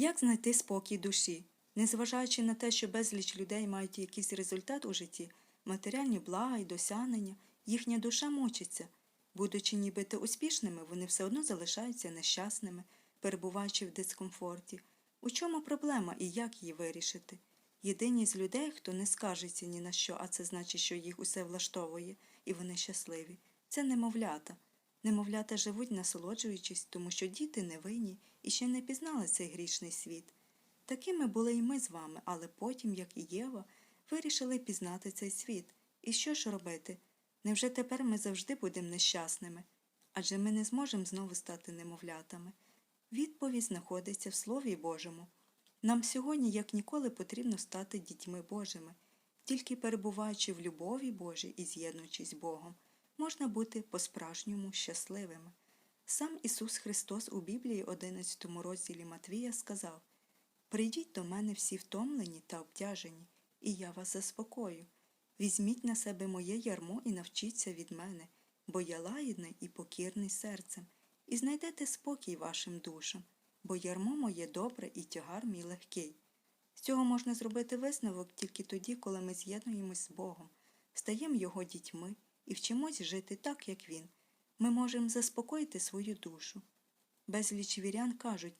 Як знайти спокій душі? Незважаючи на те, що безліч людей мають якийсь результат у житті, матеріальні блага і досягнення, їхня душа мучиться. Будучи нібито успішними, вони все одно залишаються нещасними, перебуваючи в дискомфорті. У чому проблема і як її вирішити? Єдині з людей, хто не скажеться ні на що, а це значить, що їх усе влаштовує, і вони щасливі, це немовлята. Немовлята живуть, насолоджуючись, тому що діти невинні і ще не пізнали цей грішний світ. Такими були і ми з вами, але потім, як і Єва, вирішили пізнати цей світ. І що ж робити? Невже тепер ми завжди будемо нещасними? Адже ми не зможемо знову стати немовлятами. Відповідь знаходиться в Слові Божому. Нам сьогодні, як ніколи, потрібно стати дітьми Божими. Тільки перебуваючи в любові Божій і з'єднуючись з Богом, можна бути по-справжньому щасливими. Сам Ісус Христос у Біблії 11 розділі Матвія сказав Прийдіть до мене всі втомлені та обтяжені, і я вас заспокою. Візьміть на себе моє ярмо і навчіться від мене, бо я лагідний і покірний серцем, і знайдете спокій вашим душам, бо ярмо моє добре і тягар мій легкий. З цього можна зробити висновок тільки тоді, коли ми з'єднуємось з Богом, стаємо Його дітьми і вчимось жити так, як Він. Ми можемо заспокоїти свою душу. Безліч вірян кажуть,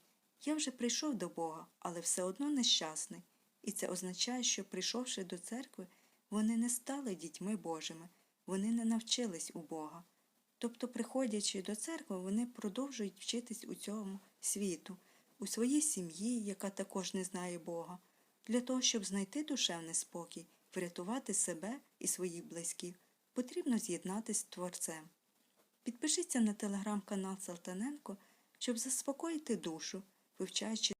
я вже прийшов до Бога, але все одно нещасний, і це означає, що, прийшовши до церкви, вони не стали дітьми Божими, вони не навчились у Бога. Тобто, приходячи до церкви, вони продовжують вчитись у цьому світу, у своїй сім'ї, яка також не знає Бога, для того, щоб знайти душевний спокій, врятувати себе і своїх близьких, потрібно з'єднатися з Творцем. Підпишіться на телеграм-канал Салтаненко, щоб заспокоїти душу, вивчаючи